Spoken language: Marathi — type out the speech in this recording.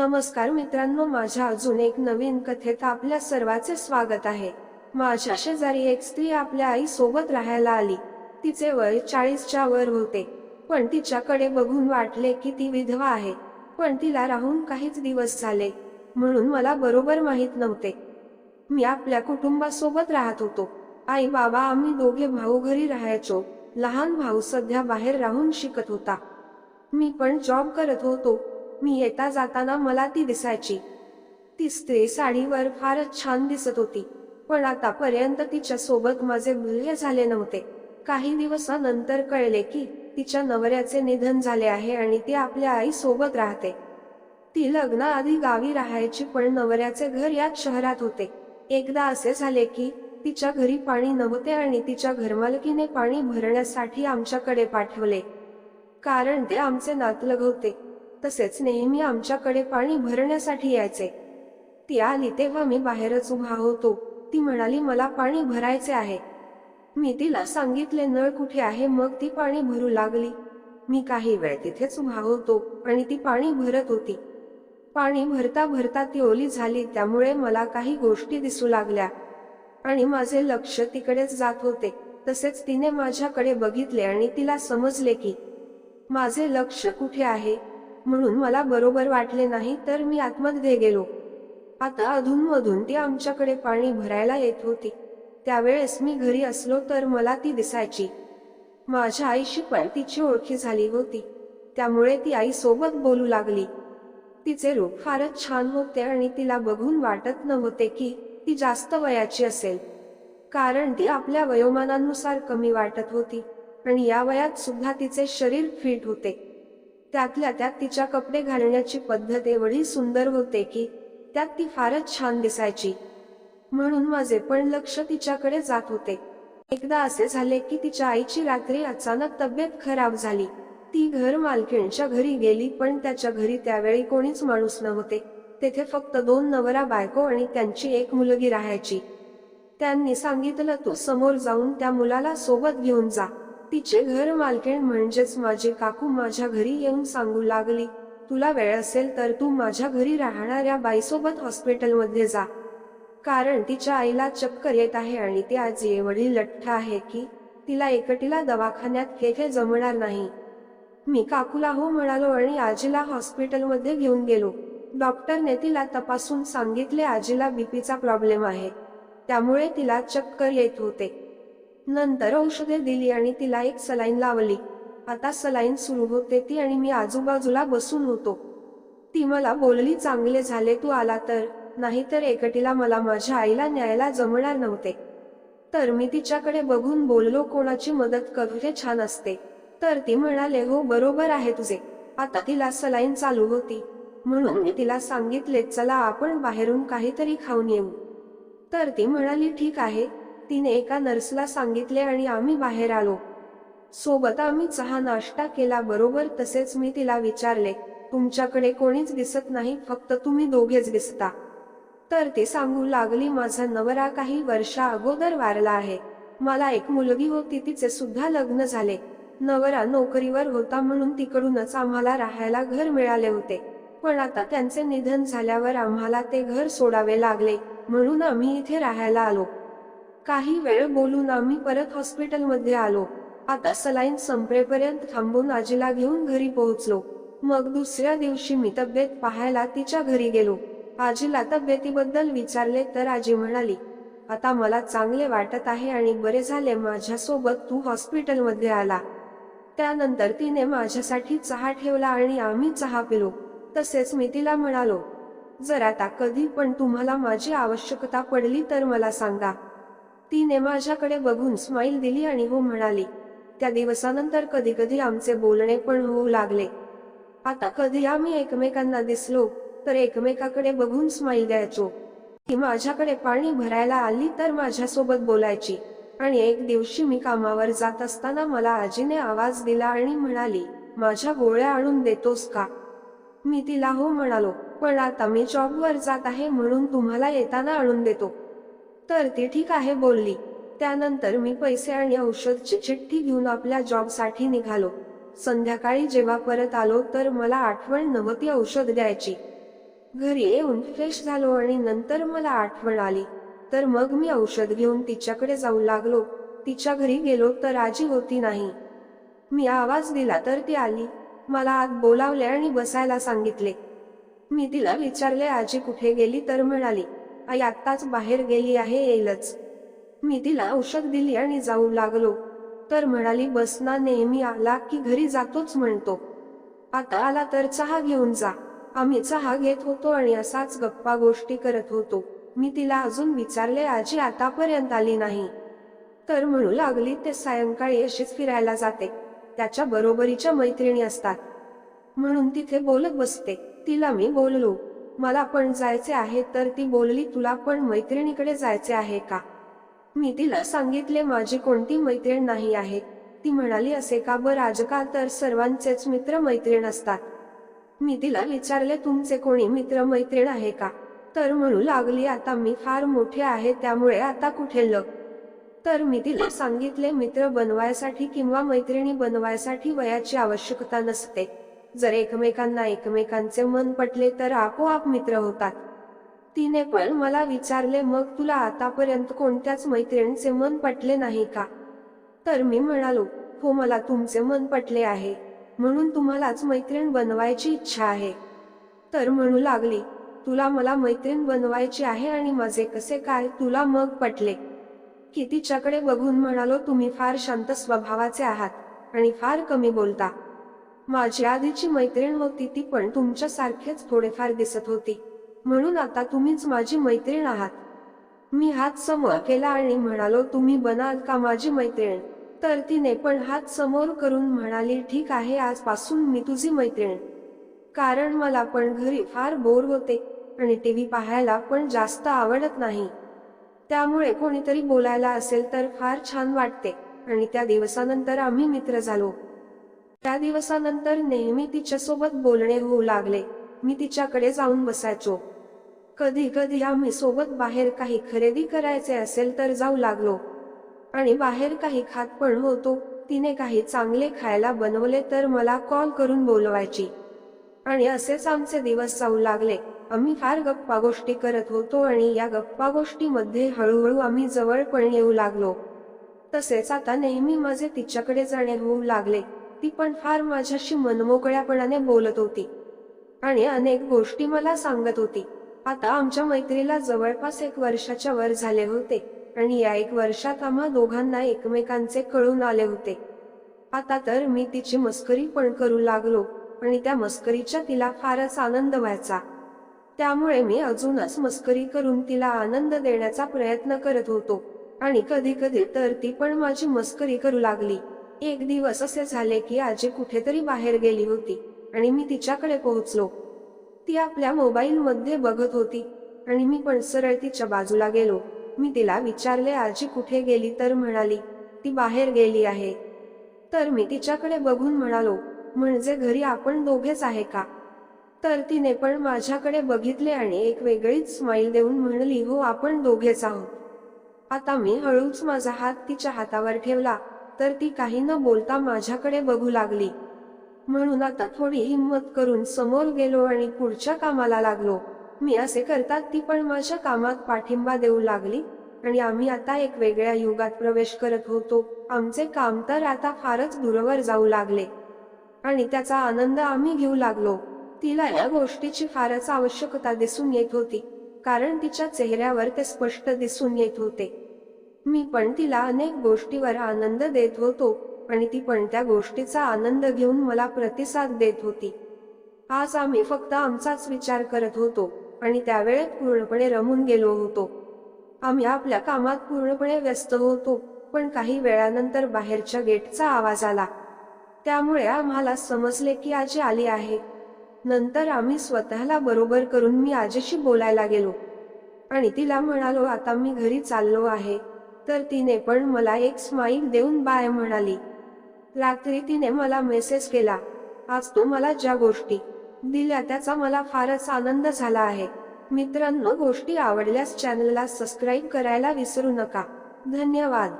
नमस्कार मित्रांनो माझ्या अजून एक नवीन कथेत आपल्या सर्वांचे स्वागत आहे. माझ्या शेजारी एक स्त्री आपल्या आई सोबत राहायला आली. तिचे वय चाळीसच्या वर होते. पण तिच्याकडे बघून वाटले की ती विधवा आहे. पण तिला राहून काहीच दिवस झाले. म्हणून मला बरोबर माहीत नव्हते. मी आपल्या कुटुंबासोबत राहत होतो. आई बाबा आम्ही दोघे भाऊ घरी राहायचो. लहान भाऊ सध्या बाहेर राहून शिकत होता. मी पण जॉब करत होतो. मी येता जाताना मला ती दिसायची. ती स्त्री साडीवर फारच छान दिसत होती पण आतापर्यंत तिच्या सोबत माझे मूल्य झाले नव्हते. काही दिवसानंतर कळले की तिच्या नवऱ्याचे निधन झाले आहे आणि ती आपल्या आई सोबत राहते. ती लग्नाआधी गावी राहायची पण नवऱ्याचे घर याच शहरात होते. एकदा असे झाले की तिच्या घरी पाणी नव्हते आणि तिच्या घरमालकीने पाणी भरण्यासाठी आमच्याकडे पाठवले. कारण ते आमचे नातलग होते. तसेच नेहमी आमच्याकडे पाणी भरण्यासाठी यायचे. ती आली तेव्हा मी बाहेरच उभा होतो. ती म्हणाली मला पाणी भरायचे आहे. मी तिला सांगितले नळ कुठे आहे? मग ती पाणी भरू लागली. मी काही वेळ तिथेच उभा होतो आणि ती पाणी भरत होती. पाणी भरता भरता ती ओली झाली त्यामुळे मला काही गोष्टी दिसू लागल्या. आणि माझे लक्ष तिकडेच जात होते. तसेच तिने माझ्याकडे बघितले आणि तिला समजले की माझे लक्ष कुठे आहे? म्हणून मला बरोबर वाटले नाही तर मी आतमध्ये गेलो. आता अधूनमधून ती आमच्याकडे पाणी भरायला येत होती. त्यावेळेस मी घरी असलो तर मला ती दिसायची. माझ्या आईशी पण तिची ओळखी झाली होती. त्यामुळे ती आई सोबत बोलू लागली. तिचे रूप फारच छान होते आणि तिला बघून वाटत नव्हते की ती जास्त वयाची असेल. कारण ती आपल्या वयोमानानुसार कमी वाटत होती आणि या वयात सुद्धा तिचे शरीर फिट होते. त्यातल्या त्यात तिच्या कपडे घालण्याची पद्धत एवढी सुंदर होते की त्यात ती फारच छान दिसायची. म्हणून माझे पण लक्ष तिच्याकडे जात होते. एकदा असे झाले की तिच्या आईची रात्री अचानक तब्येत खराब झाली. ती घर मालकीणच्या घरी गेली पण त्याच्या घरी त्यावेळी कोणीच माणूस नव्हते. तेथे फक्त दोन नवरा बायको आणि त्यांची एक मुलगी राहायची. त्यांनी सांगितलं तू समोर जाऊन त्या मुलाला सोबत घेऊन जा. तिचे घर मालकीण म्हणजेच माझे काकू माझ्या घरी येऊन सांगू लागली. तुला वेळ असेल तर तू माझ्या घरी राहणाऱ्या बाईसोबत हॉस्पिटलमध्ये जा. कारण तिच्या आईला चक्कर येत आहे आणि ती आज एवढी लठ्ठ आहे की तिला एकटीला दवाखान्यात केथे जमणार नाही. मी काकूला हो म्हणालो आणि आजीला हॉस्पिटलमध्ये घेऊन गेलो. डॉक्टरने तिला तपासून सांगितले आजीला बीपीचा प्रॉब्लेम आहे. त्यामुळे तिला चक्कर येत होते. नंतर औषधे दिली आणि तिला एक सलाईन लावली. आता सलाईन सुरू होते ती आणि मी आजूबाजूला बसून होतो. ती मला बोलली चांगले झाले तू आला तर. नाहीतर एकटीला मला माझ्या आईला न्यायला जमणार नव्हते. तर मी तिच्याकडे बघून बोललो कोणाची मदत करू? हे छान असते. तर ती म्हणाले हो बरोबर आहे तुझे. आता तिला सलाईन चालू होती. म्हणून मी तिला सांगितले चला आपण बाहेरून काहीतरी खाऊन येऊ. तर ती म्हणाली ठीक आहे. तिने एका नर्सला सांगितले आणि आम्ही बाहेर आलो. सोबत आम्ही चहा नाश्ता केला बरोबर तसेच मी तिला विचारले तुमच्याकडे कोणीच दिसत नाही फक्त तुम्ही दोघेच दिसता. तर ती सांगू लागली माझा नवरा काही वर्षा अगोदर वारला आहे. मला एक मुलगी होती तिचे सुद्धा लग्न झाले. नवरा नोकरीवर होता म्हणून तिकडूनच आम्हाला राहायला घर मिळाले होते. पण आता त्यांचे निधन झाल्यावर आम्हाला ते घर सोडावे लागले म्हणून आम्ही इथे राहायला आलो. काही वेळ बोलून आम्ही परत हॉस्पिटलमध्ये आलो. आता सलाईन संपेपर्यंत थांबून आजीला घेऊन घरी पोहोचलो. मग दुसऱ्या दिवशी मी तब्येत पाहायला तिच्या घरी गेलो. आजीला तब्येतीबद्दल विचारले तर आजी म्हणाली आता मला चांगले वाटत आहे आणि बरे झाले माझ्यासोबत तू हॉस्पिटलमध्ये आला. त्यानंतर तिने माझ्यासाठी चहा ठेवला आणि आम्ही चहा पिलो. तसेच मी तिला म्हणालो जर आता कधी पण तुम्हाला माझी आवश्यकता पडली तर मला सांगा. तिने माझ्याकडे बघून स्माईल दिली आणि हो म्हणाली त्या दिवसानंतर कधी कधी आमचे बोलणे पण होऊ लागले. आता कधी आम्ही एकमेकांना दिसलो तर एकमेकाकडे बघून स्माईल द्यायचो. ती माझ्याकडे पाणी भरायला आली तर माझ्यासोबत बोलायची. आणि एक दिवशी मी कामावर जात असताना मला आजीने आवाज दिला आणि म्हणाली माझ्या गोळ्या आणून देतोस का? मी तिला हो म्हणालो पण आता मी जॉबवर जात आहे म्हणून तुम्हाला येताना आणून देतो. तर ती ठीक आहे बोलली. त्यानंतर मी पैसे आणि औषधची चिठ्ठी घेऊन आपल्या जॉबसाठी निघालो. संध्याकाळी जेव्हा परत आलो तर मला आठवण नव्हती औषध द्यायची. घरी येऊन फ्रेश झालो आणि नंतर मला आठवण आली. तर मग मी औषध घेऊन तिच्याकडे जाऊ लागलो. तिच्या घरी गेलो तर आजी होती नाही. मी आवाज दिला तर ती आली. मला आत बोलावले आणि बसायला सांगितले. मी तिला विचारले आजी कुठे गेली? तर म्हणाली आई आत्ताच बाहेर गेली आहे येईलच. मी तिला औषध दिली आणि जाऊ लागलो. तर म्हणाली बसना नेहमी आला की घरी जातोच म्हणतो. आता आला तर चहा घेऊन जा. आम्ही चहा घेत होतो आणि असाच गप्पा गोष्टी करत होतो. मी तिला अजून विचारले आजी आतापर्यंत आली नाही. तर म्हणू लागली ते सायंकाळी अशीच फिरायला जाते. त्याच्या बरोबरीच्या मैत्रिणी असतात. म्हणून तिथे बोलत बसते. तिला मी बोललो मला पण जायचे आहे तर ती बोलली तुला पण मैत्रिणीकडे जायचे आहे का? मी तिला सांगितले माझी कोणती मैत्रीण नाही आहे. ती म्हणाली असे का बरं? राजकाल तर सर्वांचेच मित्र मैत्रीण असतात. मी तिला विचारले तुमचे कोणी मित्र मैत्रीण आहे का? तर म्हणू लागली आता मी फार मोठे आहे त्यामुळे आता कुठे लग तर मी तिला सांगितले मित्र बनवायसाठी किंवा मैत्रिणी बनवायसाठी वयाची आवश्यकता नसते. जर एकमेकांना एकमेकांचे मन पटले तर आपोआप मित्र होतात. तिने पण मला विचारले मग तुला आतापर्यंत कोणत्याच मैत्रिणीचे मन पटले नाही का? तर मी म्हणालो हो मला तुमचे मन पटले आहे. म्हणून तुम्हालाच मैत्रीण बनवायची इच्छा आहे. तर म्हणू लागली तुला मला मैत्रीण बनवायची आहे आणि माझे कसे काय? तुला मग पटले. की तिच्याकडे बघून म्हणालो तुम्ही फार शांत स्वभावाचे आहात आणि फार कमी बोलता. माझी आधीची मैत्रीण होती ती पण तुमच्यासारखेच थोडेफार दिसत होती. म्हणून आता तुम्हीच माझी मैत्रीण आहात. मी हात समोर केला आणि म्हणालो तुम्ही बनाल का माझी मैत्रीण? तर तिने पण हात समोर करून म्हणाली ठीक आहे आजपासून मी तुझी मैत्रीण. कारण मला पण घरी फार बोर होते आणि टी व्ही पाहायला पण जास्त आवडत नाही. त्यामुळे कोणीतरी बोलायला असेल तर फार छान वाटते आणि त्या दिवसानंतर आम्ही मित्र झालो. त्या दिवसानंतर नेहमी तिच्यासोबत बोलणे होऊ लागले. मी तिच्याकडे जाऊन बसायचो. कधी कधी आम्ही सोबत बाहेर काही खरेदी करायचे असेल तर जाऊ लागलो. आणि बाहेर काही खात पण होतो. तिने काही चांगले खायला बनवले तर मला कॉल करून बोलवायची. आणि असेच आमचे दिवस जाऊ लागले. आम्ही फार गप्पा गोष्टी करत होतो आणि या गप्पा गोष्टीमध्ये हळूहळू आम्ही जवळ पण येऊ लागलो. तसेच आता नेहमी माझे तिच्याकडे जाणे होऊ लागले. ती पण फार माझ्याशी मनमोकळ्यापणाने बोलत होती. आणि अनेक गोष्टी मला सांगत होती. आता आमच्या मैत्रीला जवळपास एक वर्षाच्या वर झाले होते आणि या एक वर्षात आम्हा दोघांना एकमेकांचे कळून आले होते. आता तर मी तिची मस्करी पण करू लागलो आणि त्या मस्करीच्या तिला फारच आनंद व्हायचा. त्यामुळे मी अजूनच मस्करी करून तिला आनंद देण्याचा प्रयत्न करत होतो आणि कधी कधी तर ती पण माझी मस्करी करू लागली. एक दिवस असे झाले की आजी कुठेतरी बाहेर गेली होती आणि मी तिच्याकडे पोहोचलो. ती आपल्या मोबाईल मध्ये बघत होती आणि मी पण सरळ तिच्या बाजूला गेलो. मी तिला विचारले आजी कुठे गेली? तर म्हणाली ती बाहेर गेली आहे. तर मी तिच्याकडे बघून म्हणालो म्हणजे घरी आपण दोघेच आहे का? तर तिने पण माझ्याकडे बघितले आणि एक वेगळीच स्माईल देऊन म्हणली हो आपण दोघेच आहोत. आता मी हळूच माझा हात तिच्या हातावर ठेवला तर ती काही न बोलता माझ्याकडे बघू लागली. म्हणून आता थोडी हिंमत करून समोर गेलो आणि पुढच्या कामाला लागलो. मी असे करतात ती पण माझ्या कामात पाठिंबा देऊ लागली. आणि आम्ही आता एक वेगळ्या युगात प्रवेश करत होतो. आमचे काम तर आता फारच दूरवर जाऊ लागले. आणि त्याचा आनंद आम्ही घेऊ लागलो. तिला या गोष्टीची फारच आवश्यकता दिसून येत होती. कारण तिच्या चेहऱ्यावर ते स्पष्ट दिसून येत होते. मी पण तिला अनेक गोष्टीवर आनंद देत होतो आणि ती पण त्या गोष्टीचा आनंद घेऊन मला प्रतिसाद देत होती. आज आम्ही फक्त आमचाच विचार करत होतो आणि त्यावेळेत पूर्णपणे रमून गेलो होतो. आम्ही आपल्या कामात पूर्णपणे व्यस्त होतो पण काही वेळानंतर बाहेरच्या गेटचा आवाज आला. त्यामुळे आम्हाला समजले की आजी आली आहे. नंतर आम्ही स्वतःला बरोबर करून मी आजीशी बोलायला गेलो. आणि तिला म्हणालो आता मी घरी चाललो आहे. तर तिने पण मला एक स्माईल देऊन बाय म्हणाली. रात्री तिने मला मेसेज केला. आज तू मला ज्या गोष्टी दिल्या त्याचा मला फारच आनंद झाला आहे. मित्रांनो गोष्टी आवडल्यास चॅनलला सबस्क्राईब करायला विसरू नका. धन्यवाद.